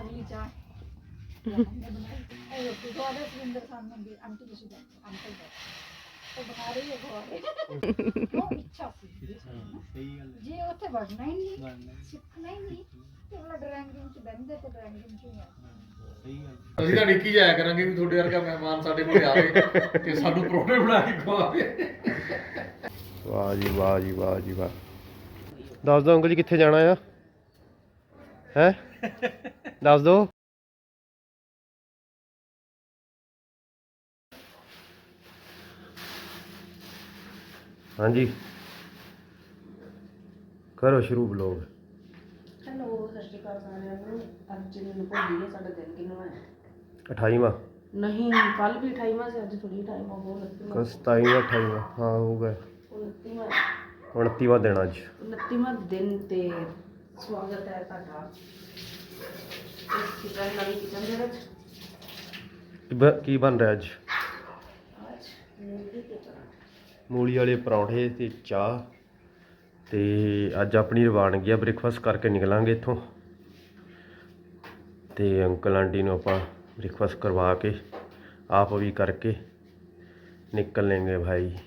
ਅਗਲੀ ਚਾਹ हमने बनाई ए रोटी तो आधे सिलेंडर सामने भी आंटी जी सुधा अंकल जी तो बना रही है घर वो इच्छा सी ਸਹੀ ਗੱਲ ਜੇ ਉੱਥੇ ਵੜਨਾ ਹੀ ਨਹੀਂ ਹੈ ਸਿੱਖਣਾ ਹੀ ਨਹੀਂ ਤੇ ਉਹ ਡਰਾਇੰਗ ਰੂਮ ਚ ਬਹਿੰਦੇ ਤੇ ਡਰਾਇੰਗ ਰੂਮ ਚ ਹੀ ਆ ਸਹੀ ਗੱਲ ਅਸੀਂ ਤਾਂ ਡਿੱਕੀ ਜਾਇਆ ਕਰਾਂਗੇ ਵੀ ਤੁਹਾਡੇ ਵਰਗਾ ਮਹਿਮਾਨ ਸਾਡੇ ਕੋਲ ਆਵੇ ਤੇ ਸਾਨੂੰ ਪਰੌਂਠੇ ਬਣਾ ਕੇ ਖਵਾਵੇ ਵਾਹ ਜੀ ਵਾਹ ਜੀ ਵਾਹ ਜੀ ਵਾਹ ਦੱਸ ਦਿਓ ਅੰਕਲ ਜੀ ਕਿੱਥੇ ਜਾਣਾ ਆ ਹੈ ਦੱਸ ਦਿਓ ਹਾਂਜੀ। ਕਰੋ ਸ਼ੁਰੂ ਬਲੌਗ ਹੈਲੋ ਸਤਿ ਸ਼੍ਰੀ ਅਕਾਲ ਸਾਰਿਆਂ ਨੂੰ। ਅੱਜ ਮੈਨੂੰ ਭੁੱਲ ਗਈ ਸਾਡਾ ਦਿਨ ਕਿੰਨਾ ਹੈ 28ਵਾਂ ਨਹੀਂ ਕੱਲ ਵੀ 28ਵਾਂ ਸੀ ਅੱਜ ਥੋੜੀ ਟਾਈਮ ਹੋ ਗਿਆ 29ਵਾਂ ਕਸ 27ਵਾਂ 28ਵਾਂ ਹਾਂ ਹੋਊਗਾ 29ਵਾਂ 29ਵਾਂ ਦਿਨ ਅੱਜ। 29ਵਾਂ ਦਿਨ ਤੇ ਸਵਾਗਤ ਹੈ ਤੁਹਾਡਾ। ਇਸ ਕਿਚਨ ਨਵੀਂ ਕਿਚਨ ਦੇ ਬ- ਕੀ ਬਣ ਰਿਹਾ ਅੱਜ? ਅੱਜ ਮੂਲੀ ਤੇ ਪਰਾਂਠੇ ਮੂਲੀ ਵਾਲੇ ਪਰੌਂਠੇ ਤੇ ਚਾਹ ਤੇ ਅੱਜ ਆਪਣੀ ਰਵਾਨਗੀ ਆ, ਬ੍ਰੇਕਫਾਸਟ ਕਰਕੇ ਨਿਕਲਾਂਗੇ ਇੱਥੋਂ। ਤੇ ਅੰਕਲ ਆਂਟੀ ਨੂੰ ਆਪਾਂ ਬ੍ਰੇਕਫਾਸਟ ਕਰਵਾ ਕੇ, ਆਪ ਵੀ ਕਰਕੇ ਨਿਕਲ ਲੈਂਗੇ ਭਾਈ।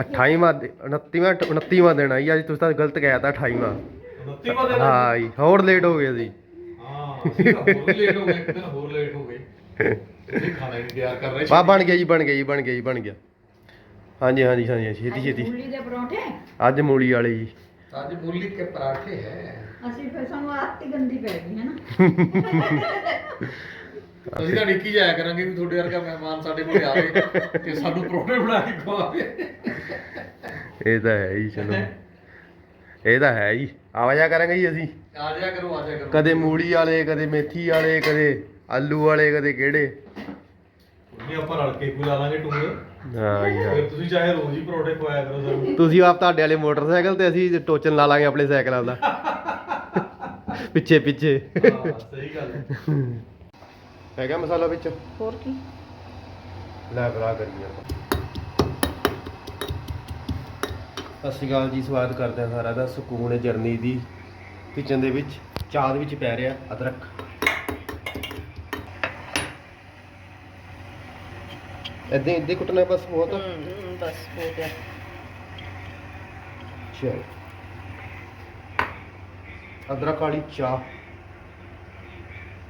28ਵਾਂ 29ਵਾਂ 29ਵਾਂ ਦਿਨ ਆਈ ਅੱਜ ਤੁਸੀਂ ਤਾਂ ਗਲਤ ਕਹਿਆ ਤਾਂ 28ਵਾਂ 29ਵਾਂ ਦਿਨ ਹਾਂ ਜੀ ਹੋਰ ਲੇਟ ਹੋ ਗਏ ਸੀ। ਹਾਂ ਅਸੀਂ ਤਾਂ ਹੋਰ ਲੇਟ ਹੋ ਗਏ ਇੱਕ ਦਿਨ ਹੋਰ ਲੇਟ ਹੋ ਗਏ। ਅਸੀਂ ਖਾਣਾ ਹੀ ਨਹੀਂ ਤਿਆਰ ਕਰ ਰਹੇ। ਵਾਹ ਬਣ ਗਿਆ ਜੀ ਬਣ ਗਿਆ ਜੀ ਬਣ ਗਿਆ ਜੀ ਬਣ ਗਿਆ। ਹਾਂਜੀ ਹਾਂਜੀ ਹਾਂਜੀ ਛੇਤੀ ਛੇਤੀ। ਮੂਲੀ ਦੇ ਪਰੌਂਠੇ? ਅੱਜ ਮੂਲੀ ਵਾਲੇ ਜੀ। ਅੱਜ ਮੂਲੀ ਕੇ ਪਰਾਠੇ ਹੈ। ਅਸੀਂ ਫਿਰ ਸਾਨੂੰ ਆਦਤ ਹੀ ਗੰਦੀ ਪੈ ਗਈ ਹੈ ਨਾ? ਅਸੀਂ ਤਾਂ ਡਿੱਕੀ ਜਾਇਆ ਕਰਾਂਗੇ ਵੀ ਤੁਹਾਡੇ ਵਰਗਾ ਮਹਿਮਾਨ ਸਾਡੇ ਕੋਲ ਆਵੇ ਤੇ ਸਾਨੂੰ ਪਰੌਂਠੇ ਬਣਾ ਕੇ ਖਵਾਵੇ। ਇਹ ਤਾਂ ਹੈ ਹੀ ਚਲੋ। ਇਹ ਤਾਂ ਹੈ ਹੀ। ਆਵਾਜਾ ਕਰਾਂਗੇ ਜੀ ਅਸੀਂ। ਆ ਜਾਇਆ ਕਰੋ ਆ ਜਾਇਆ ਕਰੋ। ਕਦੇ ਮੂਲੀ ਵਾਲੇ ਕਦੇ ਮੇਥੀ ਵਾਲੇ ਕਦੇ ਆਲੂ ਵਾਲੇ ਕਦੇ ਕਿਹੜੇ। ਨਹੀਂ ਆਪਾਂ ਰਲ ਕੇ ਕੋਈ ਲਾ ਲਾਂਗੇ ਟੂਰ। ਹਾਂ ਜੀ ਹਾਂ। ਫਿਰ ਤੁਸੀਂ ਚਾਹੇ ਰੋਜ਼ ਹੀ ਪਰੌਂਠੇ ਖਵਾਇਆ ਕਰੋ ਸਾਨੂੰ। ਤੁਸੀਂ ਆਪ ਤੁਹਾਡੇ ਵਾਲੇ ਮੋਟਰਸਾਈਕਲ ਤੇ ਅਸੀਂ ਟੋਚਨ ਲਾ ਲਾਂਗੇ ਆਪਣੇ ਸਾਈਕਲਾਂ ਦਾ। ਪਿੱਛੇ ਪਿੱਛੇ। ਹਾਂ ਸਹੀ ਗੱਲ ਹੈ। ਹੈਗਾ ਮਸਾਲਾ ਵਿੱਚ? ਹੋਰ ਕੀ? ਲੈ ਬਰਾ ਕਰੀਏ ਆਪਾਂ। ਸਤਿ ਸ਼੍ਰੀ ਅਕਾਲ ਜੀ ਸਵਾਗਤ ਕਰਦੇ ਹਾਂ ਸਾਰਾ ਦਾ ਸਕੂਨ ਹੈ ਜਰਨੀ ਦੀ ਕਿਚਨ ਦੇ ਵਿੱਚ। ਚਾਹ ਦੇ ਵਿੱਚ ਪੈ ਰਿਹਾ ਅਦਰਕ। ਇੱਦਾਂ ਇੱਦਾਂ ਹੀ ਕੁੱਟਣਾ ਬਸ ਬਹੁਤ? ਹਮ, ਬਸ ਹੋ ਗਿਆ ਚਲ ਅਦਰਕ ਵਾਲੀ ਚਾਹ।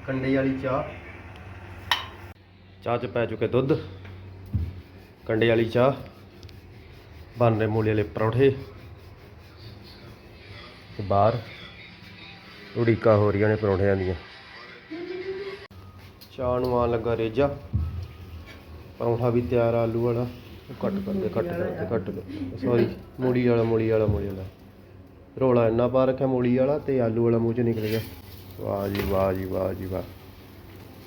ਕੰਡੇ ਵਾਲੀ ਚਾਹ। ਚਾਹ ਚ ਪੈ ਚੁੱਕੇ ਦੁੱਧ, ਕੰਡੇ ਵਾਲੀ ਚਾਹ, ਬਣ ਰਹੇ ਮੂਲੀ ਵਾਲੇ ਪਰੌਂਠੇ ਤੇ ਬਾਹਰ ਉਡੀਕਾਂ ਹੋ ਰਹੀਆਂ ਨੇ ਪਰੌਂਠਿਆਂ ਦੀਆਂ। ਚਾਹ ਨੂੰ ਆਉਣ ਲੱਗਾ ਰੇਜਾ। ਪਰੌਂਠਾ ਵੀ ਤਿਆਰ ਆ, ਆਲੂ ਵਾਲਾ। ਉਹ ਕੱਟ ਕਰਦੇ ਕੱਟ ਕਰਦੇ ਕੱਟ ਸੌਰੀ ਮੂਲੀ ਵਾਲਾ ਮੂਲੀ ਵਾਲਾ ਮੂਲੀ ਵਾਲਾ। ਰੋਲਾ ਇੰਨਾ ਪਾ ਰੱਖਿਆ ਮੂਲੀ ਵਾਲਾ ਤੇ ਆਲੂ ਵਾਲਾ ਮੂੰਹ ਚ ਨਿਕਲ ਗਿਆ। ਵਾਹ ਜੀ ਵਾਹ ਜੀ ਵਾਹ ਜੀ, ਵਾਹ।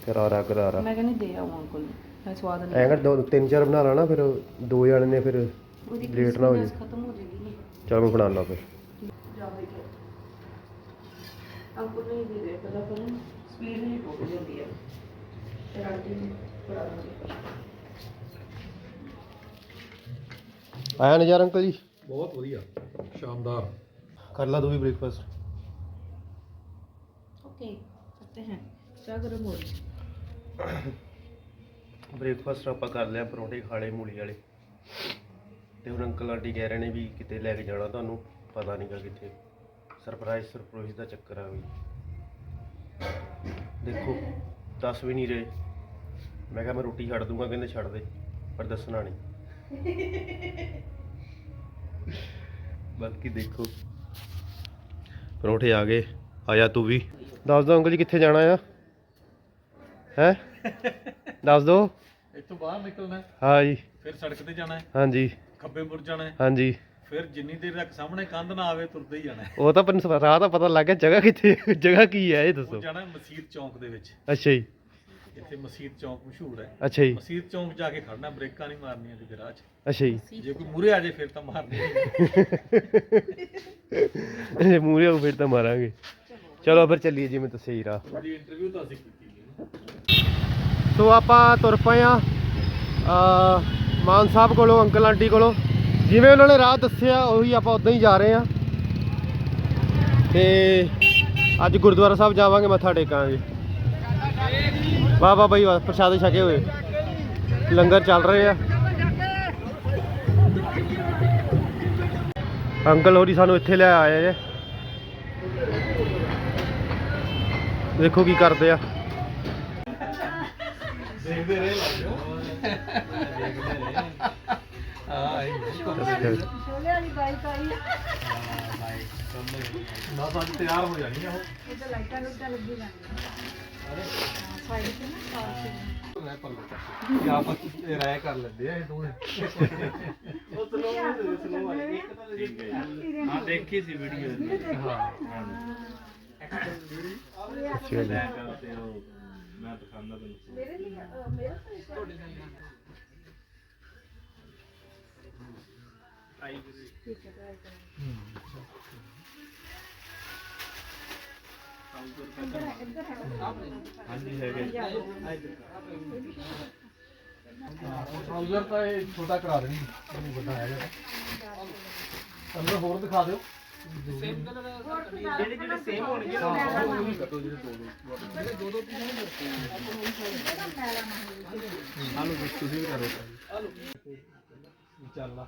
ਕਰਾਰਾ ਕਰਾਰਾ ਮੈਂ ਕਹਿੰਦੀ ਦੇ ਆਉਂ ਅੰਕਲ ਨੂੰ ਮੈਂ ਸਵਾਦ ਨਹੀਂ ਐਂ ਕਰ ਦੋ ਤਿੰਨ ਚਾਰ ਬਣਾ ਲੈਣਾ ਫਿਰ ਦੋ ਜਣੇ ਨੇ ਫਿਰ ਉਹਦੀ ਲੇਟ ਨਾ ਹੋ ਜੇ crispiness ਖਤਮ ਹੋ ਜੇਗੀ ਚਲ ਮੈਂ ਬਣਾ ਲਾ ਫਿਰ। ਜਾ ਦੇ ਕੇ ਅੰਕਲ ਨੂੰ ਹੀ ਦੇ ਦੇ ਪਹਿਲਾਂ ਪਰ ਸਪੀਡ ਨਹੀਂ ਹੋ ਗਈ ਹੁੰਦੀ ਹੈ ਫਿਰ ਆਂਟੀ ਨੂੰ ਫੜਾ ਦਾਂਗੇ ਆਇਆ ਨਜ਼ਾਰਾ ਅੰਕਲ ਜੀ? ਬਹੁਤ ਵਧੀਆ ਸ਼ਾਨਦਾਰ। ਕਰ ਲਾ ਤੂੰ ਵੀ ਬ੍ਰੇਕਫਾਸਟ ਓਕੇ ਕਰਤੇ ਹੈ। ਚਾਹ ਗਰਮ ਹੋ ਰਹੀ ਹੈ। ਬ੍ਰੇਕਫਾਸਟ ਆਪਾਂ ਕਰ ਲਿਆ, ਪਰੌਂਠੇ ਖਾ ਲਏ, ਮੂਲੀ ਵਾਲੇ। ਤੇ ਹੁਣ ਅੰਕਲ ਆਂਟੀ ਕਹਿ ਰਹੇ ਨੇ ਵੀ ਕਿਤੇ ਲੈ ਕੇ ਜਾਣਾ ਤੁਹਾਨੂੰ, ਪਤਾ ਨਹੀਂਗਾ ਕਿੱਥੇ। ਸਰਪ੍ਰਾਈਜ਼ ਸਰਪ੍ਰਾਈਜ਼ ਦਾ ਚੱਕਰ ਆ ਵੀ। ਦੇਖੋ, ਦੱਸ ਵੀ ਨਹੀਂ ਰਹੇ। ਮੈਂ ਕਿਹਾ ਮੈਂ ਰੋਟੀ ਛੱਡ ਦੂੰਗਾ, ਕਹਿੰਦੇ ਛੱਡ ਦੇ, ਪਰ ਦੱਸਣਾ ਨਹੀਂ ਬਾਕੀ ਦੇਖੋ। ਪਰੌਂਠੇ ਆ ਗਏ, ਆਇਆ ਤੂੰ ਵੀ। ਦੱਸ ਦੋ ਅੰਕਲ ਜੀ ਕਿੱਥੇ ਜਾਣਾ ਆ? ਹੈ? ਦੱਸ ਦੋ। ਇੱਥੋਂ ਬਾਹਰ ਨਿਕਲਣਾ ਹੈ, ਹਾਂ ਜੀ। ਫਿਰ ਸੜਕ ਤੇ ਜਾਣਾ ਹੈ। ਹਾਂਜੀ ਖੱਬੇ ਮੁੜ ਜਾਣਾ ਹੈ, ਹਾਂਜੀ ਫਿਰ ਜਿੰਨੀ ਦੇਰ ਤੱਕ ਸਾਹਮਣੇ ਕੰਧ ਨਾ ਆਵੇ ਤੁਰਦਾ ਹੀ ਜਾਣਾ ਹੈ। ਉਹ ਤਾਂ ਪਰ ਰਾਹ ਤਾਂ ਪਤਾ ਲੱਗ ਗਿਆ ਜਗ੍ਹਾ ਕਿੱਥੇ ਜਗ੍ਹਾ ਕੀ ਹੈ ਇਹ ਉਹ ਦੱਸੋ ਜਾਣਾ ਹੈ ਮਸਜਿਦ ਚੌਂਕ ਦੇ ਵਿੱਚ। ਅੱਛਾ ਜੀ। ਇੱਥੇ ਮਸਜਿਦ ਚੌਂਕ ਮਸ਼ਹੂਰ ਹੈ। ਅੱਛਾ ਜੀ। ਮਸਜਿਦ ਚੌਂਕ ਜਾ ਕੇ ਖੜਨਾ ਬ੍ਰੇਕਾਂ ਨਹੀਂ ਮਾਰਨੀਆਂ ਤੇ ਰਾਹ 'ਚ। ਅੱਛਾ ਜੀ। ਜੇ ਕੋਈ ਮੂਰੇ ਆ ਜਾਏ ਫਿਰ ਤਾਂ ਮਾਰਨੀ ਜੇ ਮੂਰੇ ਹੋ ਫਿਰ ਤਾਂ ਮਾਰਾਂਗੇ। ਚਲੋ ਫਿਰ ਚੱਲੀਏ ਜਿਵੇਂ ਹੀ ਰਾਹ। ਉਹਦੀ ਇੰਟਰਵਿਊ ਤਾਂ ਅਸੀਂ ਕੀਤੀ। ਸੋ ਆਪਾਂ ਤੁਰ ਪਏ ਆ ਮਾਨ ਸਾਹਿਬ ਕੋਲੋਂ, ਅੰਕਲ ਆਂਟੀ ਕੋਲੋਂ। ਜਿਵੇਂ ਉਹਨਾਂ ਨੇ ਰਾਹ ਦੱਸਿਆ, ਉਹੀ ਆਪਾਂ ਉਦਾਂ ਹੀ ਜਾ ਰਹੇ ਆ ਤੇ ਅੱਜ ਗੁਰਦੁਆਰਾ ਸਾਹਿਬ ਜਾਵਾਂਗੇ, ਮੱਥਾ ਟੇਕਾਂਗੇ। ਵਾਹ ਵਾਹ ਬਈ, ਵਾਹ, ਪ੍ਰਸ਼ਾਦੇ ਛਕੇ ਹੋਏ। ਲੰਗਰ ਚੱਲ ਰਹੇ ਆ। ਅੰਕਲ ਹੋਰੀ ਸਾਨੂੰ ਇੱਥੇ ਲੈ ਆਏ ਜੇ। ਦੇਖੋ ਕੀ ਕਰਦੇ ਆ। ਦੇਖਦੇ ਰਹੇ ਦੇਖਦੇ ਰਹੇ। ਹਾਂ ਇਹ ਛੋਲੇ ਵਾਲੀ ਬਾਈਕ ਆਈ ਨਾ ਤਾਂ ਤਿਆਰ ਹੋ ਜਾਣੀ ਆ ਉਹ। ਇਹ ਤਾਂ ਲਾਈਟਾਂ ਲੁੱਟਾਂ ਲੱਗੀ ਜਾਂਦੀਆਂ। ਸਾਈਡ ਤੇ ਨਾ ਕਾਰ ਤੇ। ਰਹਿ ਪਰ ਇਹ ਆਪਸ ਇਹ ਰਾਇ ਕਰ ਲੈਂਦੇ ਆ ਇਹ ਦੋਵੇਂ। ਉਹ ਸਲੋ ਸਲੋ ਇੱਕ ਤਾਂ ਹਾਂ ਦੇਖੀ ਸੀ ਵੀਡੀਓ। ਹਾਂ ਅੱਛਾ ਜੀ ਤੇ ਉਹ। ਮੈਂ ਦਿਖਾਉਂਦਾ ਤੈਨੂੰ ਮੇਰੇ ਲਈ ਮੇਰਾ ਤਾਂ ਇਸ ਵਾਰ ਠੀਕ ਹੈ try ਕਰਾਂਗੇ। ਇੱਧਰ ਹੈ ਇੱਧਰ ਹੈ। ਹਾਂਜੀ ਹੈਗੇ। ਟਰਾਊਜ਼ਰ ਤਾਂ ਇਹ ਛੋਟਾ ਕਰਾ ਦੇਣੀ। ਇਹਨੂੰ ਵੱਡਾ ਹੈਗਾ। ਅੰਦਰ ਹੋਰ ਦਿਖਾ ਦਿਓ। ਜਿਹੜੇ ਜਿਹੜੇ ਸੇਮ ਹੋਣਗੇ ਹਾਲੋ ਤੁਸੀਂ ਵੀ ਕਰੋ ਚੱਲਦਾ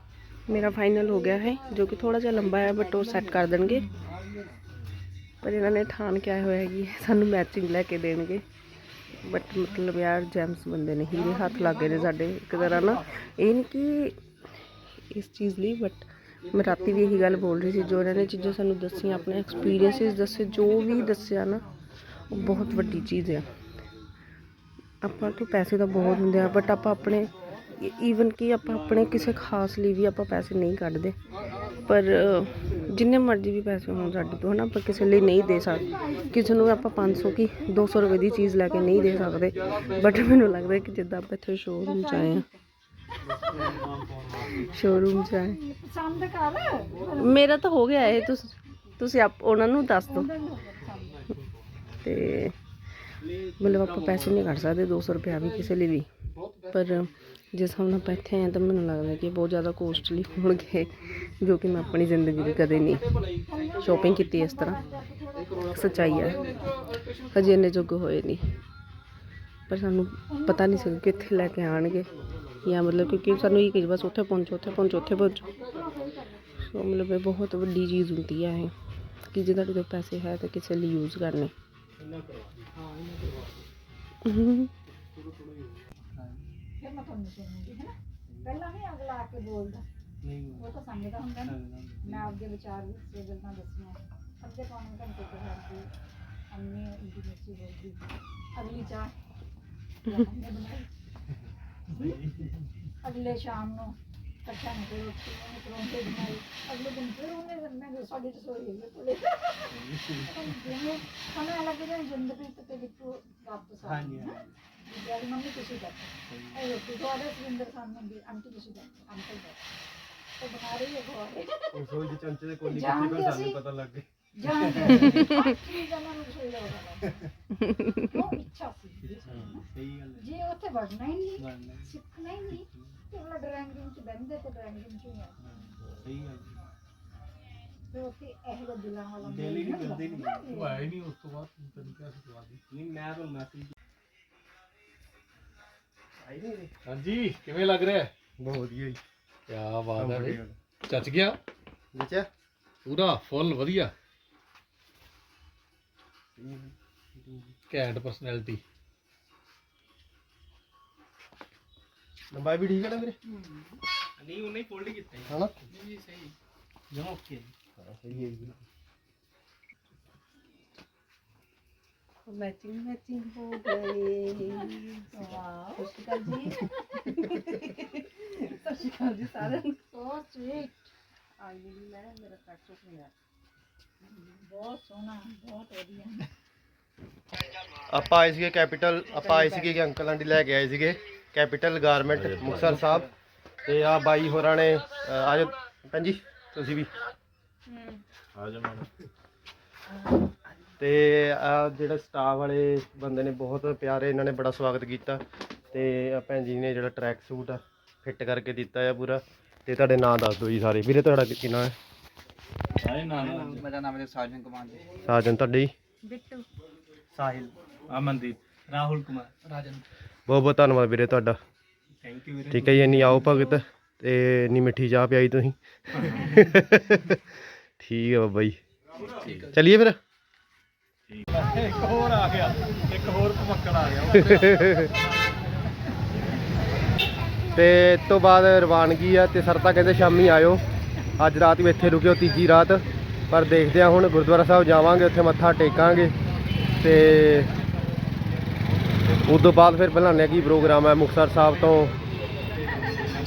ਮੇਰਾ ਫਾਈਨਲ ਹੋ ਗਿਆ ਹੈ ਜੋ ਕਿ ਥੋੜਾ ਜਿਹਾ ਲੰਬਾ ਹੈ ਬਟ ਉਹ ਸੈੱਟ ਕਰ ਦੇਣਗੇ ਪਰ ਇਹਨਾਂ ਨੇ ਠਾਣ ਕੇ ਆਏ ਹੋਏ ਹੈਗੀ ਸਾਨੂੰ ਮੈਚਿੰਗ ਲੈ ਕੇ ਦੇਣਗੇ ਬਟ ਮਤਲਬ ਯਾਰ ਜੈਮਸ ਬੰਦੇ ਨੇ ਹੀਰੇ ਹੱਥ ਲੱਗੇ ਨੇ ਸਾਡੇ ਇੱਕ ਤਰ੍ਹਾਂ ਨਾ ਇਹ ਨਹੀਂ ਕਿ ਇਸ ਚੀਜ਼ ਲਈ ਬਟ ਮੈਂ ਰਾਤੀ ਵੀ ਇਹੀ ਗੱਲ ਬੋਲ ਰਹੀ ਸੀ, ਜੋ ਇਹਨਾਂ ਨੇ ਚੀਜ਼ਾਂ ਸਾਨੂੰ ਦੱਸੀਆਂ, ਆਪਣੇ ਐਕਸਪੀਰੀਐਂਸਿਸ ਦੱਸੇ, ਜੋ ਵੀ ਦੱਸਿਆ ਨਾ, ਉਹ ਬਹੁਤ ਵੱਡੀ ਚੀਜ਼ ਆ। ਆਪਾਂ ਤੋਂ ਪੈਸੇ ਤਾਂ ਬਹੁਤ ਹੁੰਦੇ ਆ ਬਟ ਆਪਾਂ ਆਪਣੇ ਈਵਨ ਕਿ ਆਪਾਂ ਆਪਣੇ ਕਿਸੇ ਖਾਸ ਲਈ ਵੀ ਆਪਾਂ ਪੈਸੇ ਨਹੀਂ ਕੱਢਦੇ। ਪਰ, ਜਿੰਨੇ ਮਰਜ਼ੀ ਵੀ ਪੈਸੇ ਹੋਣ ਸਾਡੇ ਤੋਂ, ਹਨਾ, ਆਪਾਂ ਕਿਸੇ ਲਈ ਨਹੀਂ ਦੇ ਸਕਦੇ ਕਿਸੇ ਨੂੰ ਆਪਾਂ 500 ਕੀ 200 ਰੁਪਏ ਦੀ ਚੀਜ਼ ਲੈ ਕੇ ਨਹੀਂ ਦੇ ਸਕਦੇ। ਬਟ ਮੈਨੂੰ ਲੱਗਦਾ ਕਿ ਜਿੱਦਾਂ ਆਪਾਂ ਇੱਥੇ ਸ਼ੋਰੂਮ 'ਚ ਆਏ ਆ ਸ਼ੋਰੂਮ 'ਚ ਆਏ ਪਸੰਦ ਕਰ। ਮੇਰਾ ਤਾਂ ਹੋ ਗਿਆ ਇਹ ਤੁਸੀਂ ਤੁਸੀਂ ਆਪ ਉਹਨਾਂ ਨੂੰ ਦੱਸ ਦਿਓ ਤੇ ਮਤਲਬ ਆਪਾਂ ਪੈਸੇ ਨਹੀਂ ਕੱਢ ਸਕਦੇ 200 ਰੁਪਇਆ ਵੀ ਕਿਸੇ ਲਈ ਵੀ। ਪਰ ਜਿਸ ਹਿਸਾਬ ਨਾਲ ਇੱਥੇ ਆਏ ਤਾਂ ਮੈਨੂੰ ਲੱਗਦਾ ਕਿ ਬਹੁਤ ਜ਼ਿਆਦਾ ਕੋਸਟਲੀ ਹੋਣਗੇ ਜੋ ਕਿ ਮੈਂ ਆਪਣੀ ਜ਼ਿੰਦਗੀ ਵਿੱਚ ਕਦੇ ਨਹੀਂ ਸ਼ਾਪਿੰਗ ਕੀਤੀ ਇਸ ਤਰ੍ਹਾਂ। ਸੱਚਾਈ ਹੈ। ਹਜੇ ਇੰਨੇ ਜੋਗੇ ਹੋਏ ਨਹੀਂ। ਪਰ ਸਾਨੂੰ ਪਤਾ ਨਹੀਂ ਸੀ ਕਿ ਇੱਥੇ ਲੈ ਕੇ ਆਣਗੇ या मतलब क्योंकि सू बस उत्थे पहुंचो उत्थे पहुंचो उत्थे पहुंचो सो मतलब बहुत वीडी चीज़ होंगी है ये कि ज़िंदा कि पैसे है तो किसी लिए यूज़ करने ਅਗਲੇ ਸ਼ਾਮ ਨੂੰ ਕੱਟਾਂ ਕੋਲ ਰੋਟੀ ਨੂੰ ਪਰੌਂਠੇ ਬਣਾਏ। ਅਗਲੇ ਦਿਨ ਫਿਰ ਉਹਨੇ ਫਿਰ ਮੈਂ ਸਾਡੀ ਰਸੋਈ ਦੇ ਕੋਲੇ ਜਿਵੇਂ ਸਾਨੂੰ ਲੱਗ ਰਿਹਾ ਜ਼ਿੰਦਗੀ ਤੇ ਦਿੱਤੂ ਵਾਪਸ ਆ ਹਾਂਜੀ ਜਿਹੜੀ ਮੰਮੀ ਤੁਸੀਂ ਦੱਸੋ ਇਹ ਰੋਟੀ ਤੋਂ ਆਦੇ ਸੁਰਿੰਦਰ ਸਾਨੂੰ ਵੀ ਆਂਟੀ ਤੁਸੀਂ ਦੱਸੋ ਅੰਕਲ ਦੱਸੋ ਉਹ ਬਣਾ ਰਹੀ ਹੈ ਗੋਆ ਰਸੋਈ ਦੇ ਚਮਚੇ ਦੇ ਕੋਲੀ ਕਿੱਥੇ ਪਰ ਸਾਨੂੰ ਪਤਾ ਲੱਗ ਗਿਆ ਜਾਣਦੇ ਸੀ ਠੀਕ ਹੈ ਮੈਨੂੰ ਸਹੀ ਲੱਗਦਾ ਉਹ ਇੱਛਾ ਸੀ। ਸਹੀ ਗੱਲ ਜੇ ਉੱਥੇ ਵੜਨਾ ਹੀ ਨਹੀਂ ਸਿੱਖਣਾ ਹੀ ਨਹੀਂ ਤੇ ਉਹ ਡਰਾਇੰਗ ਰੂਮ ਚ ਬਹਿੰਦੇ ਤੇ ਡਰਾਇੰਗ ਰੂਮ ਚ ਹੀ ਆ। ਸਹੀ ਗੱਲ ਤੇ ਉੱਥੇ ਇਹੋ ਜਿਹਾ ਦਿਲਾਂ ਵਾਲਾ ਡੇਲੀ ਮੇਲ ਨਹੀਂ ਮਿਲਦੀ ਲੱਗਦਾ ਨਹੀਂ। ਉਹ ਆਇਆ ਹੀ ਨਹੀਂ ਉਸ ਤੋਂ ਬਾਅਦ ਤੈਨੂੰ ਕਿਹਾ ਸੀ ਸਵਾਦ ਨਹੀਂ ਮੈਂ ਤੁਹਾਨੂੰ ਮੈਸੇਜ ਹਾਂਜੀ ਕਿਵੇਂ ਲੱਗ ਰਿਹਾ? ਬਹੁਤ ਵਧੀਆ ਜੀ। ਕੀ ਬਾਤ ਹੈ ਬਈ। ਚੱਚ ਗਿਆ? ਜਿੱਚਾ ਪੂਰਾ ਫੁੱਲ ਵਧੀਆ। ਘੈਂਟ ਪਰਸਨੈਲਿਟੀ ਲੰਬਾਈ ਵੀ ਠੀਕ ਹੈ ਨਾ ਵੀਰੇ? ਨਹੀਂ ਉਹਨੇ ਫੋਲਡ ਕੀਤਾ ਹਨਾ? ਜੀ ਸਹੀ। ਜਮਾ ਓਕੇ ਹਾਂ ਸਹੀ ਹੈ ਜੀ। ਮੈਚਿੰਗ ਮੈਚਿੰਗ ਹੋ ਗਏ। ਵਾਓ। ਸਤਿ ਸ਼੍ਰੀ ਅਕਾਲ ਜੀ। ਸਤਿ ਸ਼੍ਰੀ ਅਕਾਲ ਜੀ ਸਾਰਿਆਂ ਨੂੰ। ਸੋ ਸਵੀਟ ਆਈ ਮੈਂ ਮੇਰਾ ਕੱਟ ਚੁੱਕ ਗਿਆ। ਬਹੁਤ ਸੋਹਣਾ ਬਹੁਤ ਵਧੀਆ। ਆਪਾਂ ਆਏ ਸੀਗੇ ਕੈਪੀਟਲ ਆਪਾਂ ਆਏ ਸੀਗੇ ਕਿ ਅੰਕਲ ਆਂਟੀ ਲੈ ਕੇ ਆਏ ਸੀਗੇ। ਕੈਪੀਟਲ ਗਾਰਮੈਂਟ ਮੁਕਤਸਰ ਸਾਹਿਬ ਤੇ ਆ ਬਾਈ ਹੋਰਾਂ ਨੇ ਅ, ਆ ਜਾਓ ਭੈਣ ਜੀ ਤੁਸੀਂ ਵੀ। ਆ ਜਾ ਮਾਨ ਤੇ ਆ ਜਿਹੜਾ ਸਟਾਫ ਵਾਲੇ ਬੰਦੇ ਨੇ ਬਹੁਤ ਪਿਆਰੇ ਇਹਨਾਂ ਨੇ ਬੜਾ ਸਵਾਗਤ ਕੀਤਾ। ਤੇ ਆ ਭੈਣ ਜੀ ਨੇ ਜਿਹੜਾ ਟਰੈਕ ਸੂਟ ਆ ਫਿੱਟ ਕਰਕੇ ਦਿੱਤਾ ਆ ਪੂਰਾ। ਤੇ ਤੁਹਾਡੇ ਨਾਂ ਦੱਸ ਦਿਓ ਜੀ ਸਾਰੇ। ਵੀਰੇ ਤੁਹਾਡਾ ਕੀ ਨਾਂ ਹੈ? ਸਾਰੇ ਨਾਲ ਮੇਰਾ ਨਾਮ ਹੈ ਸਾਜਨ ਕੁਮਾਰ ਜੀ। ਸਾਜਨ ਤੁਹਾਡੇ? ਜੀ ਬਿੱਟੂ। ਸਾਹਿਲ। ਅਮਨਦੀਪ। ਰਾਹੁਲ ਕੁਮਾਰ। ਰਾਜਨ। ਬਹੁਤ ਬਹੁਤ ਧੰਨਵਾਦ ਵੀਰੇ ਤੁਹਾਡਾ। ਥੈਂਕ ਯੂ ਵੀਰੇ। ਠੀਕ ਹੈ ਜੀ ਇੰਨੀ ਆਓ ਭਗਤ ਤੇ ਇੰਨੀ ਮਿੱਠੀ ਚਾਹ ਪਿਆਈ ਤੁਸੀਂ। ਠੀਕ ਹੈ ਬਾਬਾ ਜੀ। ਚਲਿਏ ਫਿਰ। ਇੱਕ ਹੋਰ ਆ ਗਿਆ ਇੱਕ ਹੋਰ ਭਮੱਕੜ ਆ ਗਿਆ। ਤੇ ਇਸ ਤੋਂ ਬਾਅਦ ਰਵਾਨਗੀ ਆ ਤੇ ਸਰ ਤਾਂ ਕਹਿੰਦੇ ਸ਼ਾਮੀ ਆਇਓ। ਅੱਜ ਰਾਤ ਵੀ ਇੱਥੇ ਰੁਕਿਓ ਤੀਜੀ ਰਾਤ। ਪਰ ਦੇਖਦੇ ਆ ਹੁਣ ਗੁਰਦੁਆਰਾ ਸਾਹਿਬ ਜਾਵਾਂਗੇ ਉੱਥੇ ਮੱਥਾ ਟੇਕਾਂਗੇ। ਤੇ ਉਸ ਤੋਂ ਬਾਅਦ ਫਿਰ ਬਣਾਉਂਦੇ ਆ ਕੀ ਪ੍ਰੋਗਰਾਮ ਹੈ, ਮੁਕਤਸਰ ਸਾਹਿਬ ਤੋਂ,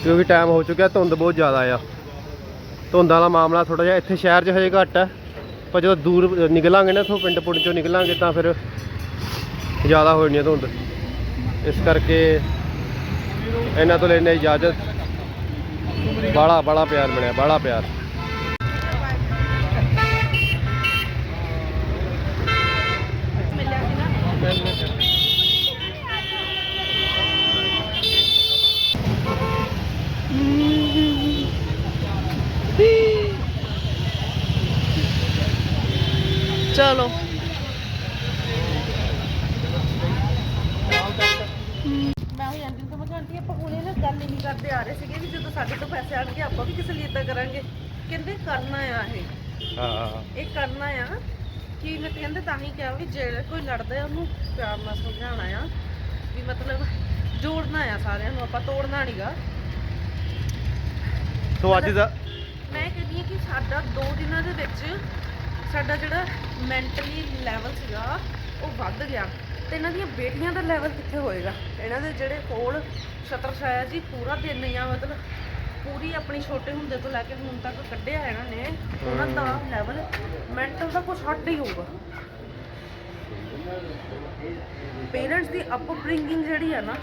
ਕਿਉਂਕਿ ਟਾਈਮ ਹੋ ਚੁੱਕਿਆ, ਧੁੰਦ ਬਹੁਤ ਜ਼ਿਆਦਾ ਆ। ਧੁੰਦ ਵਾਲਾ ਮਾਮਲਾ ਥੋੜਾ ਜਿਹਾ ਇੱਥੇ ਸ਼ਹਿਰ 'ਚ ਹਜੇ ਘੱਟ ਹੈ, ਪਰ ਜਦੋਂ ਦੂਰ ਨਿਕਲਾਂਗੇ ਨਾ, ਇੱਥੋਂ ਪਿੰਡ ਪੁੰਡ ਚੋਂ ਨਿਕਲਾਂਗੇ ਤਾਂ ਫਿਰ ਜ਼ਿਆਦਾ ਹੋ ਜਾਣੀ ਆ ਧੁੰਦ। ਇਸ ਕਰਕੇ ਇਹਨਾਂ ਤੋਂ ਲੈਣੇ ਇਜਾਜ਼ਤ। ਬਾਲਾ ਬਾਲਾ ਪਿਆਰ ਮਿਲਿਆ ਬਾਲਾ ਪਿਆਰ ਚਲੋ ਮੈਂ ਹੋਈ ਅੰਜਲੀ ਤੋਂ ਮੈਂ ਕਹਿੰਦੀ ਆਪਾਂ ਹੁਣੇ ਨਾ ਗੱਲ ਹੀ ਨਹੀਂ ਕਰਦੇ ਆ ਰਹੇ ਸੀਗੇ ਵੀ ਜਦੋਂ ਸਾਡੇ ਤੋਂ ਪੈਸੇ ਆਣਗੇ ਆਪਾਂ ਵੀ ਕਿਸੇ ਲਈ ਇਦਾਂ ਕਰਾਂਗੇ ਕਹਿੰਦੇ ਕਰਨਾ ਆ ਇਹ ਹਾਂ ਇਹ ਕਰਨਾ ਆ ਕਿ ਮੈਂ ਤੇ ਕਹਿੰਦੇ ਤਾਂ ਹੀ ਕਿਹਾ ਵੀ ਜਿਹੜਾ ਕੋਈ ਲੜਦਾ ਹੈ ਉਹਨੂੰ ਪਿਆਰ ਨਾਲ ਸਮਝਾਉਣਾ ਆ। ਵੀ ਮਤਲਬ ਜੋੜਨਾ ਆ ਸਾਰਿਆਂ ਨੂੰ ਆਪਾਂ ਤੋੜਨਾ ਨਹੀਂਗਾ ਸੋ ਅੱਜ ਦਾ ਮੈਂ ਕਹਿੰਦੀ ਹਾਂ ਕਿ ਸਾਡਾ 2 ਦਿਨਾਂ ਦੇ ਵਿੱਚ ਸਾਡਾ ਜਿਹੜਾ ਮੈਂਟਲੀ ਲੈਵਲ ਸੀਗਾ ਉਹ ਵੱਧ ਗਿਆ। ਤੇ ਇਹਨਾਂ ਦੀਆਂ ਬੇਟੀਆਂ ਦਾ ਲੈਵਲ ਕਿੱਥੇ ਹੋਏਗਾ? ਇਹਨਾਂ ਦੇ ਜਿਹੜੇ ਕੋਲ ਛਤਰ ਛਾਇਆ ਜੀ ਪੂਰਾ ਦਿਨ ਜਾਂ ਮਤਲਬ ਪੂਰੀ ਆਪਣੀ ਛੋਟੇ ਹੁੰਦੇ ਤੋਂ ਲੈ ਕੇ ਹੁਣ ਤੱਕ ਕੱਢਿਆ ਇਹਨਾਂ ਨੇ ਉਹਨਾਂ ਦਾ ਲੈਵਲ ਮੈਂਟਲ ਦਾ ਕੁਝ ਹੱਟ ਹੀ ਹੋਊਗਾ। ਪੇਰੈਂਟਸ ਦੀ ਅਪਬ੍ਰਿੰਗਿੰਗ ਜਿਹੜੀ ਆ ਨਾ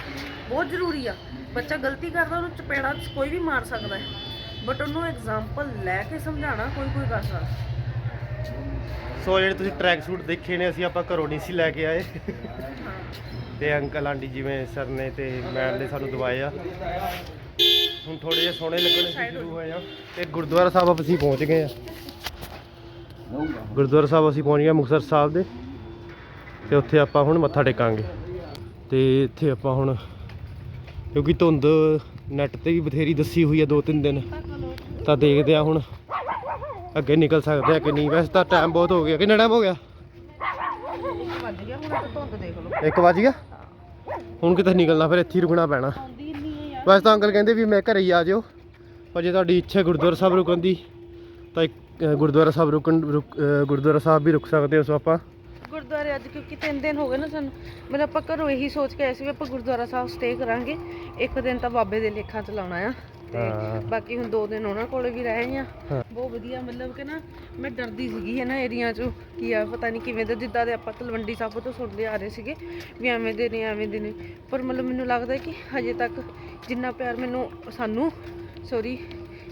ਬਹੁਤ ਜ਼ਰੂਰੀ ਆ। ਬੱਚਾ ਗਲਤੀ ਕਰਦਾ ਉਹਨੂੰ ਚਪੇੜਾ ਕੋਈ ਵੀ ਮਾਰ ਸਕਦਾ ਹੈ। ਬਟ ਉਹਨੂੰ ਐਗਜ਼ਾਮਪਲ ਲੈ ਕੇ ਸਮਝਾਉਣਾ ਕੋਈ ਕੋਈ ਕਰ ਸਕਦਾ ਸੋ ਜਿਹੜੇ ਤੁਸੀਂ ਟਰੈਕ ਸੂਟ ਦੇਖੇ ਨੇ ਅਸੀਂ ਆਪਾਂ ਘਰੋਂ ਨਹੀਂ ਸੀ ਲੈ ਕੇ ਆਏ। ਤੇ ਅੰਕਲ ਆਂਟੀ ਜਿਵੇਂ ਸਰ ਨੇ ਤੇ ਮੈਮ ਨੇ ਸਾਨੂੰ ਦਵਾਏ ਆ। ਹੁਣ ਥੋੜੇ ਜਿਹਾ ਸੋਹਣੇ ਲੱਗਣੇ ਸ਼ੁਰੂ ਹੋਏ ਆ। ਤੇ ਗੁਰਦੁਆਰਾ ਸਾਹਿਬ ਅਸੀਂ ਪਹੁੰਚ ਗਏ ਆ। ਗੁਰਦੁਆਰਾ ਸਾਹਿਬ ਅਸੀਂ ਪਹੁੰਚ ਗਏ ਮੁਕਤਸਰ ਸਾਹਿਬ ਦੇ। ਤੇ ਉੱਥੇ ਆਪਾਂ ਹੁਣ ਮੱਥਾ ਟੇਕਾਂਗੇ। ਤੇ ਇੱਥੇ ਆਪਾਂ ਹੁਣ ਕਿਉਂਕਿ ਧੁੰਦ ਨੈਟ ਤੇ ਵੀ ਬਥੇਰੀ ਦੱਸੀ ਹੋਈ ਆ ਦੋ ਤਿੰਨ ਦਿਨ। ਤਾਂ ਦੇਖਦੇ ਆ ਹੁਣ ਅੱਗੇ ਨਿਕਲ ਸਕਦੇ ਆ ਕਿ ਨਹੀਂ। ਵੈਸੇ ਤਾਂ ਟਾਈਮ ਬਹੁਤ ਹੋ ਗਿਆ। ਕਿੰਨਾ ਟਾਈਮ ਹੋ ਗਿਆ? ਵੱਜ ਗਿਆ ਹੁਣ ਤਾਂ ਧੁੰਦ ਦੇਖ ਲਓ 1 ਵਜ ਗਿਆ? ਹੁਣ ਕਿਤੇ ਨਿਕਲਣਾ ਫਿਰ ਇੱਥੇ ਹੀ ਰੁਕਣਾ ਪੈਣਾ। ਆਉਂਦੀ ਨਹੀਂ ਹੈ ਯਾਰ ਵੈਸੇ ਤਾਂ ਅੰਕਲ ਕਹਿੰਦੇ ਵੀ ਮੈਂ ਘਰੇ ਹੀ ਆ ਜਾਓ। ਪਰ ਜੇ ਤੁਹਾਡੀ ਇੱਛਾ ਗੁਰਦੁਆਰਾ ਸਾਹਿਬ ਰੁਕਣ ਦੀ ਤਾਂ ਇੱਕ, ਗੁਰਦੁਆਰਾ ਸਾਹਿਬ ਰੁਕਣ ਰੁਕ- ਗੁਰਦੁਆਰਾ ਸਾਹਿਬ ਵੀ ਰੁਕ ਸਕਦੇ ਹੋ ਸੋ ਆਪਾਂ। ਗੁਰਦੁਆਰੇ ਅੱਜ ਕਿਉਂਕਿ ਤਿੰਨ ਦਿਨ ਹੋ ਗਏ ਨਾ ਸਾਨੂੰ। ਮਤਲਬ ਆਪਾਂ ਘਰੋਂ ਇਹੀ ਸੋਚ ਕੇ ਆਏ ਸੀ ਵੀ ਆਪਾਂ ਗੁਰਦੁਆਰਾ ਸਾਹਿਬ ਸਟੇ ਕਰਾਂਗੇ। ਇੱਕ ਦਿਨ ਤਾਂ ਬਾਬੇ ਦੇ ਲੇਖਾਂ ਚ ਲਾਉਣਾ ਆ। ਤੇ ਹਾਂ। ਬਾਕੀ ਹੁਣ ਦੋ ਦਿਨ ਉਹਨਾਂ ਕੋਲ ਵੀ ਰਹੇ ਆ ਹਾਂ। ਬਹੁਤ ਵਧੀਆ ਮਤਲਬ ਕਿ ਨਾ ਮੈਂ ਡਰਦੀ ਸੀਗੀ ਇਹਨਾਂ ਏਰੀਆ ਚੋਂ ਕੀ ਆ ਪਤਾ ਨਹੀਂ ਕਿਵੇਂ ਦੇ ਜਿੱਦਾਂ ਦੇ ਆਪਾਂ ਤਲਵੰਡੀ ਸਾਬੋ ਤੋਂ ਸੁਣਦੇ ਆ ਰਹੇ ਸੀਗੇ ਵੀ ਐਵੇਂ ਦੇ ਨੇ ਐਵੇਂ ਦੇ ਨੇ। ਪਰ ਮਤਲਬ ਮੈਨੂੰ ਲੱਗਦਾ ਕਿ ਹਜੇ ਤੱਕ ਜਿੰਨਾ ਪਿਆਰ ਮੈਨੂੰ ਸਾਨੂੰ ਸੌਰੀ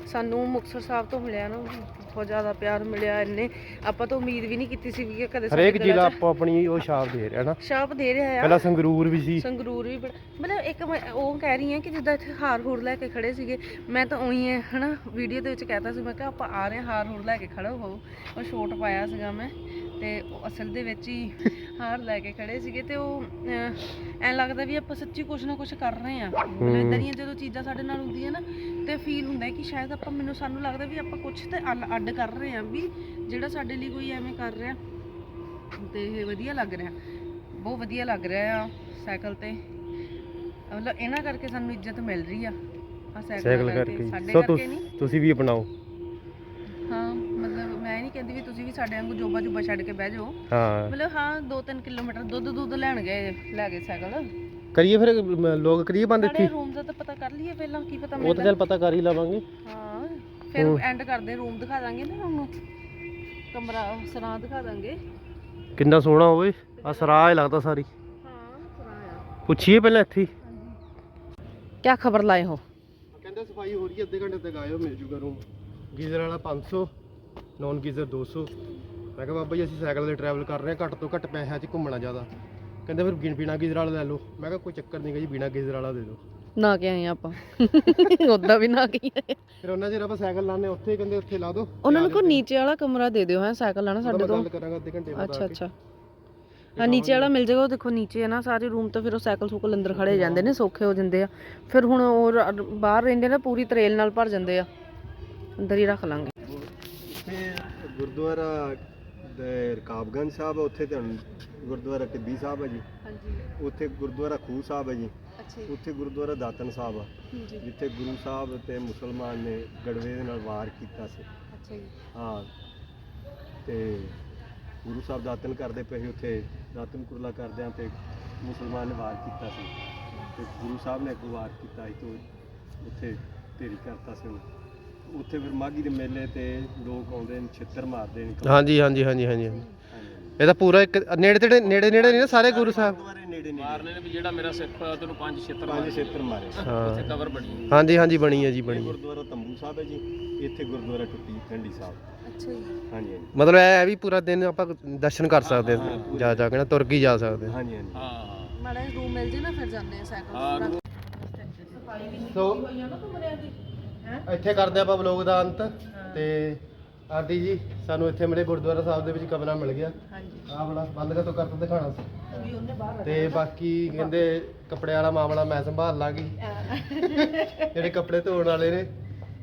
ਸਾਨੂੰ ਮੁਕਤਸਰ ਸਾਹਿਬ ਤੋਂ ਮਿਲਿਆ ਨਾ ਬਹੁਤ ਜ਼ਿਆਦਾ ਪਿਆਰ ਮਿਲਿਆ ਇੰਨੇ। ਆਪਾਂ ਤਾਂ ਉਮੀਦ ਵੀ ਨਹੀਂ ਕੀਤੀ ਸੀ ਕਿ ਕਦੇ ਸਾਡੇ ਹਰੇਕ ਜ਼ਿਲ੍ਹਾ ਆਪੋ ਆਪਣੀ ਉਹ ਛਾਪ ਦੇ ਰਿਹਾ ਨਾ। ਛਾਪ ਦੇ ਰਿਹਾ ਆ। ਪਹਿਲਾਂ ਸੰਗਰੂਰ ਵੀ ਸੀ। ਸੰਗਰੂਰ ਵੀ ਬੜਾ ਮਤਲਬ ਇੱਕ ਮੈਂ ਉਹ ਕਹਿ ਰਹੀ ਹਾਂ ਕਿ ਜਿੱਦਾਂ ਇੱਥੇ ਹਾਰ ਹੂਰ ਲੈ ਕੇ ਖੜੇ ਸੀਗੇ ਮੈਂ ਤਾਂ ਉਹੀ ਹੈ ਹਨਾ ਵੀਡੀਓ ਦੇ ਵਿੱਚ ਕਹਿਤਾ ਸੀ ਮੈਂ ਕਿਹਾ ਆਪਾਂ ਆ ਰਹੇ ਹਾਂ ਹਾਰ ਹੂਰ ਲੈ ਕੇ ਖੜੋ ਹੋ ਉਹ ਸ਼ੋਟ ਪਾਇਆ ਸੀਗਾ ਮੈਂ ਤੇ ਉਹ ਅਸਲ ਦੇ ਵਿੱਚ ਹੀ ਹਾਰ ਲੈ ਕੇ ਖੜੇ ਸੀਗੇ ਤੇ ਉਹ ਅਹ, ਐਂ ਲੱਗਦਾ ਵੀ ਆਪਾਂ ਸੱਚੀ ਕੁਝ ਨਾ ਕੁਝ ਕਰ ਰਹੇ ਆ ਮਤਲਬ ਇਦਾਂ ਦੀਆਂ ਜਦੋਂ ਚੀਜ਼ਾਂ ਸਾਡੇ ਨਾਲ ਹੁੰਦੀਆਂ ਨਾ ਤੇ ਫੀਲ ਹੁੰਦਾ ਹੈ ਕਿ ਸ਼ਾਇਦ ਆਪਾਂ ਮੈਨੂੰ ਸਾਨੂੰ ਲੱਗਦਾ ਵੀ ਆਪਾਂ ਕੁਝ ਤੇ ਅਲ- ਅੱਡ ਕਰ ਰਹੇ ਆ ਵੀ ਜਿਹੜਾ ਸਾਡੇ ਲਈ ਕੋਈ ਐਵੇਂ ਕਰ ਰਿਹਾ ਤੇ ਇਹ ਵਧੀਆ ਲੱਗ ਰਿਹਾ। ਬਹੁਤ ਵਧੀਆ ਲੱਗ ਰਿਹਾ ਆ ਸਾਈਕਲ ਤੇ। ਮਤਲਬ ਇਹਨਾਂ ਕਰਕੇ ਸਾਨੂੰ ਇੱਜ਼ਤ ਮਿਲ ਰਹੀ ਆ ਆ ਸਾਈਕਲ ਕਰਕੇ ਸਾਡੇ ਸੋ ਕਰਕੇ ਨਹੀਂ। ਤੁਸੀਂ ਵੀ ਅਪਣਾਓ। ਹਾਂ ਮਤਲਬ ਮੈਂ ਨਹੀਂ ਕਹਿੰਦੀ ਵੀ ਤੁਸੀਂ ਵੀ ਸਾਡੇ ਵਾਂਗੂ ਜੋਬਾ ਜੁਬਾ ਛੱਡ ਕੇ ਬਹਿ ਜਾਓ। ਹਾਂ। ਮਤਲਬ ਹਾਂ 2-3 ਕਿਲੋਮੀਟਰ ਦੁੱਧ ਦੁੱਧ ਲੈਣ ਗਏ ਲੈ ਗਏ ਸਾਈਕਲ। ਕਰੀਏ ਫਿਰ ਮ, ਲੋਕ ਕਰੀਏ ਬੰਦ ਇੱਥੇ? ਰੂਮ ਦਾ ਤਾਂ ਪਤਾ ਕਰ ਲਈਏ ਪਹਿਲਾਂ ਕੀ ਪਤਾ ਉਹ ਤਾਂ ਮਿਲਦਾ। ਚੱਲ ਪਤਾ ਕਰ ਹੀ ਲਵਾਂਗੇ। ਹਾਂ ਫਿਰ ਐਂਡ ਕਰਦੇ ਰੂਮ ਦਿਖਾ ਦਾਂਗੇ ਨਾ ਉਹਨੂੰ ਕਮਰਾ ਸਰਾਂ ਦਿਖਾ ਦਾਂਗੇ। ਕਿੰਨਾ ਸੋਹਣਾ ਹੋਵੇ ਆ ਸਰਾਹ ਹੀ ਲੱਗਦਾ ਸਾਰੀ। ਹਾਂ ਸਰਾਂ ਆ। ਪੁੱਛੀਏ ਪਹਿਲਾਂ ਇੱਥੇ ਹੀ। ਕੀ ਖਬਰ ਲਾਏ ਹੋ? ਕਹਿੰਦੇ ਸਫ਼ਾਈ ਹੋ ਰਹੀ ਹੈ ਅੱਧੇ ਘੰਟੇ ਤੱਕ ਆਇਓ ਮਿਲ ਜੂਗਾ ਰੂਮ ਗੀਜ਼ਰ ਵਾਲਾ 500 ਨੌਨ ਗੀਜ਼ਰ 200 ਮੈਂ ਕਿਹਾ ਬਾਬਾ ਜੀ ਅਸੀਂ ਸਾਈਕਲ ਤੇ ਟਰੈਵਲ ਕਰ ਰਹੇ ਹਾਂ ਘੱਟ ਤੋਂ ਘੱਟ ਪੈਸਿਆਂ 'ਚ ਘੁੰਮਣਾ ਜ਼ਿਆਦਾ। ਕਹਿੰਦੇ ਫਿਰ ਬਿਨ ਬਿਨਾ ਗੀਜ਼ਰ ਵਾਲਾ ਲੈ ਲਓ। ਮੈਂ ਕਿਹਾ ਕੋਈ ਚੱਕਰ ਨਹੀਂ ਗਾ ਜੀ ਬਿਨਾ ਗੀਜ਼ਰ ਵਾਲਾ ਦੇ ਦਿਓ। ਨਾ ਕੇ ਆਏ ਆਪਾਂ। ਉਦਾਂ ਵੀ ਨਾ ਕੇ ਆਏ। ਫਿਰ ਉਹਨਾਂ ਚਿਰ ਆਪਾਂ ਸਾਈਕਲ ਲਾਣੇ ਉੱਥੇ ਕਹਿੰਦੇ ਉੱਥੇ ਲਾ ਦੋ ਉਹਨਾਂ ਨੂੰ ਕੋ ਨੀਚੇ ਵਾਲਾ ਕਮਰਾ ਦੇ ਦਿਓ ਹੈ ਸਾਈਕਲ ਲਾਣਾ ਸਾਡੇ ਤੋਂ। ਗੱਲ ਕਰਾਂਗਾ ਅੱਧੇ ਘੰਟੇ ਬਾਅਦ ਅੱਛਾ ਅੱਛਾ। ਹਾਂ ਨੀਚੇ ਵਾਲਾ ਮਿਲ ਜਾਏਗਾ ਉਹ ਦੇਖੋ ਨੀਚੇ ਹੈ ਨਾ ਸਾਰੇ ਰੂਮ ਤਾਂ ਫਿਰ ਉਹ ਸਾਈਕਲ ਸੂਕਲ ਅੰਦਰ ਖੜੇ ਜਾਂਦੇ ਨੇ ਸੌਖੇ ਹੋ ਜਾਂਦੇ ਆ। ਫਿਰ ਹੁਣ ਉਹ ਰ- ਬਾਹਰ ਰਹਿੰਦੇ ਨੇ ਪੂਰੀ ਤਰੇਲ ਨਾਲ ਭਰ ਜਾਂਦੇ ਆ। ਅੰਦਰ ਹੀ ਰੱਖ ਲਾਂਗੇ। ਇੱਥੇ ਗੁਰਦੁਆਰਾ ਦੇ ਰਕਾਬਗੰਜ ਸਾਹਿਬ ਉੱਥੇ ਤੇ ਹੁਣ ਗੁਰਦੁਆਰਾ ਟਿੱਬੀ ਸਾਹਿਬ ਹੈ ਜੀ। ਹਾਂਜੀ। ਉੱਥੇ ਗੁਰਦੁਆਰਾ ਖੂਹ ਸਾਹਿਬ ਹੈ ਜੀ। ਅੱਛਾ ਉੱਥੇ ਗੁਰਦੁਆਰਾ ਦਾਤਨ ਸਾਹਿਬ ਆ। ਜੀ ਜਿੱਥੇ ਗੁਰੂ ਸਾਹਿਬ ਤੇ ਮੁਸਲਮਾਨ ਨੇ ਗੜਵੇ ਦੇ ਨਾਲ ਵਾਰ ਕੀਤਾ ਸੀ। ਅੱਛਾ ਜੀ। ਹਾਂ। ਤੇ ਗੁਰੂ ਸਾਹਿਬ ਦਾਤਨ ਕਰਦੇ ਪਏ ਸੀ ਉੱਥੇ। ਦਾਤਨ ਕੁਰਲਾ ਕਰਦਿਆਂ ਤੇ ਮੁਸਲਮਾਨ ਨੇ ਵਾਰ ਕੀਤਾ ਸੀ। ਤੇ ਗੁਰੂ ਸਾਹਿਬ ਨੇ ਅੱਗੋਂ ਵਾਰ ਕੀਤਾ ਸੀ ਤੇ ਉੱਥੇ ਢੇਰੀ ਕਰਤਾ ਸੀ ਉੱਥੇ ਫਿਰ ਮਾਘੀ ਦੇ ਮੇਲੇ ਤੇ ਲੋਕ ਆਉਂਦੇ ਨੇ ਛਿੱਤਰ ਮਾਰਦੇ ਨੇ। ਹਾਂਜੀ ਹਾਂਜੀ ਹਾਂਜੀ ਹਾਂਜੀ ਹਾਂਜੀ। ਇਹ ਤਾਂ ਪੂਰਾ ਇੱਕ ਨੇੜੇ ਤੇੜੇ ਨੇੜੇ ਨੇੜੇ ਨਹੀਂ ਨਾ ਸਾਰੇ ਗੁਰੂ ਸਾਹਿਬ। ਗੁਰਦੁਆਰੇ ਨੇੜੇ ਨੇੜੇ ਮਾਰਨੇ ਨੇ ਵੀ ਜਿਹੜਾ ਮੇਰਾ ਸਿੱਖ ਤੈਨੂੰ ਪੰਜ ਛੇਤਰ ਪੰਜ ਛਿੱਤਰ ਮਾਰੇ। ਹਾਂ। ਕਵਰ ਬਣੀ ਹਾਂਜੀ ਹਾਂਜੀ ਬਣੀ ਹੈ ਜੀ ਇਹ ਬਣੀ ਹੈ। ਗੁਰਦੁਆਰਾ ਤੰਬੂ ਸਾਹਿਬ ਹੈ ਜੀ ਇੱਥੇ ਗੁਰਦੁਆਰਾ ਟੁੱਟੀ ਖੰਡੀ ਸਾਹਿਬ। ਅੱਛਾ ਜੀ। ਹਾਂਜੀ ਹਾਂਜੀ। ਮਤਲਬ ਇਹ ਹੈ ਵੀ ਪੂਰਾ ਦਿਨ ਆਪਾਂ ਦਰਸ਼ਨ ਕਰ ਸਕਦੇ ਹਾਂ ਜਾ ਜਾ ਕੇ ਨਾ ਤੁਰ ਕੇ ਹੀ ਜਾ ਸਕਦੇ ਹਾਂ। ਹਾਂਜੀ ਹਾਂਜੀ। ਹਾਂ ਮਾੜਾ ਰੂਮ ਮਿਲ ਜੇ ਨਾ ਫਿਰ ਜਾਂਦੇ ਆ ਸਾਈਕਲ ਹਾਂ ਸੋ ਇੱਥੇ ਕਰਦੇ ਆਪਾਂ ਵਲੋਗ ਦਾ ਅੰਤ ਤੇ ਆਂਟੀ ਜੀ ਸਾਨੂੰ ਇੱਥੇ ਮਿਲੇ ਗੁਰਦੁਆਰਾ ਸਾਹਿਬ ਦੇ ਵਿੱਚ ਕਮਰਾ ਮਿਲ ਗਿਆ। ਹਾਂਜੀ। ਆਹ ਬੜਾ ਬੰਦ ਕਰ ਤੋਂ ਕਰ ਤੋਂ ਦਿਖਾਣਾ ਸੀ। ਵੀ ਉਹਨੇ ਬਾਹਰ ਤੇ ਬਾਕੀ ਕਹਿੰਦੇ ਕੱਪੜੇ ਵਾਲਾ ਮਾਮਲਾ ਮੈਂ ਸੰਭਾਲ ਲਾਂਗੀ। ਜਿਹੜੇ ਕੱਪੜੇ ਧੋਣ ਵਾਲੇ ਨੇ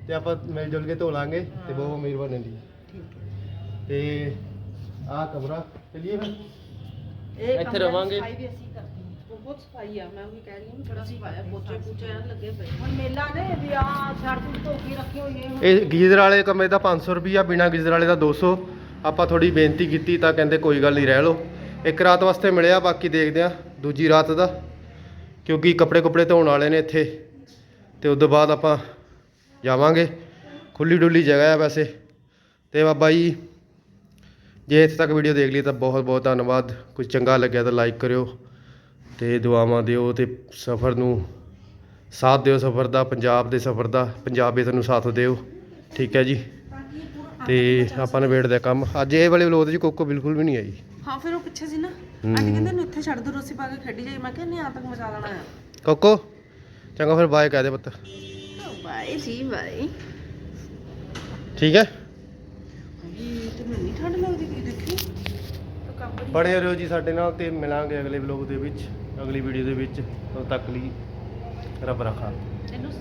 ਤੇ ਆਪਾਂ ਮਿਲ ਜੁਲ ਕੇ ਧੋ ਲਾਂਗੇ ਤੇ ਬਹੁਤ ਅਮੀਰ ਬਣਨ ਦੀ ਤੇ ਆਹ ਕਮਰਾ ਚਲਿਏ ਫਿਰ। ਇਹ ਇੱਥੇ ਰਵਾਂਗੇ। ਸਫ਼ਾਈ ਵੀ ਅਸੀਂ ਕਰਦੇ ਹਾਂ ਬਹੁਤ ਸਫ਼ਾਈ ਆ ਮੈਂ ਉਹੀ ਕਹਿ ਰਹੀ ਹਾਂ ਬੜਾ ਸਫਾਇਆ ਪੋਚੇ ਪੂਚੇ ਐਨ ਲੱਗੇ ਪਏ ਹੁਣ ਮੇਲਾ ਨੇ ਵੀ ਆ ਛੜ ਛੁੜ ਧੋ ਕੇ ਰੱਖੇ ਹੋਏ ਹੁਣ। ਇਹ ਗੀਜ਼ਰ ਵਾਲੇ ਕਮਰੇ ਦਾ 500 ਰੁਪਿਆ ਬਿਨਾ ਗੀਜ਼ਰ ਵਾਲੇ ਦਾ 200 ਆਪਾਂ ਥੋੜੀ ਬੇਨਤੀ ਕੀਤੀ ਤਾਂ ਕਹਿੰਦੇ ਕੋਈ ਗੱਲ ਨਹੀਂ ਰਹਿ ਲਓ। ਇੱਕ ਰਾਤ ਵਾਸਤੇ ਮਿਲਿਆ ਬਾਕੀ ਦੇਖਦੇ ਆ ਦੂਜੀ ਰਾਤ ਦਾ ਕਿਉਂਕਿ ਕੱਪੜੇ ਕੁਪੜੇ ਧੋਣ ਵਾਲੇ ਨੇ ਇੱਥੇ। ਤੇ ਉਸ ਤੋਂ ਬਾਅਦ ਆਪਾਂ ਜਾਵਾਂਗੇ। ਖੁੱਲੀ ਡੁੱਲੀ ਜਗ੍ਹਾ ਹੈ ਵੈਸੇ। ਤੇ ਬਾਬਾ ਜੀ ਜੇ ਇੱਥੇ ਤੱਕ ਵੀਡੀਓ ਦੇਖ ਲਈ ਤਾਂ ਬਹੁਤ ਬਹੁਤ ਧੰਨਵਾਦ। ਕੁਝ ਚੰਗਾ ਲੱਗਿਆ ਤਾਂ ਲਾਈਕ ਕਰਿਓ। ਤੇ ਦੁਆਵਾਂ ਦਿਓ ਤੇ ਸਫ਼ਰ ਨੂੰ ਸਾਥ ਦਿਓ ਸਫ਼ਰ ਦਾ ਪੰਜਾਬ ਦੇ ਸਫ਼ਰ ਦਾ ਪੰਜਾਬੀਅਤ ਨੂੰ ਸਾਥ ਦਿਓ। ਠੀਕ ਹੈ ਜੀ? ਤੇ ਆਪਾਂ ਨੇ ਵੇਟ ਕੰਮ। ਅੱਜ ਇਹ ਵਾਲੇ ਵਲੋਗ 'ਚ ਕੋਕੋ ਬਿਲਕੁਲ ਵੀ ਨਹੀਂ ਆਈ। ਹਾਂ ਫਿਰ ਉਹ ਪਿੱਛੇ ਸੀ ਨਾ। ਆਂਟੀ ਕਹਿੰਦੇ ਨੂੰ ਇੱਥੇ ਛੱਡ ਦੋ ਰੋਸੀ ਪਾ ਕੇ ਖੇਡੀ ਜਾਈ। ਮੈਂ ਕਿਹਾ ਨਹੀਂ ਆ ਤੱਕ ਮਚਾ ਲੈਣਾ ਆ। ਕੋਕੋ ਚੰਗਾ ਫਿਰ ਬਾਏ ਕਹਿ ਦੇ ਪੁੱਤ। ਬਾਏ ਜੀ ਬਾਏ ਠੀਕ ਹੈ? ਇਹ ਤੇ ਮੈਨੂੰ ਨਹੀਂ ਠੰਡ ਲੱਗਦੀ ਕੀ ਦੇਖੀ। ਬਣੇ ਰਹੋ ਜੀ ਸਾਡੇ ਨਾਲ ਤੇ ਮਿਲਾਂਗੇ ਅਗਲੇ ਵਲੋਗ ਦੇ ਵਿੱਚ, ਅਗਲੀ ਵੀਡੀਓ ਦੇ ਵਿੱਚ। ਤਦ ਤੱਕ ਲਈ ਰੱਬ ਰੱਖਾ। ਇਹਨੂੰ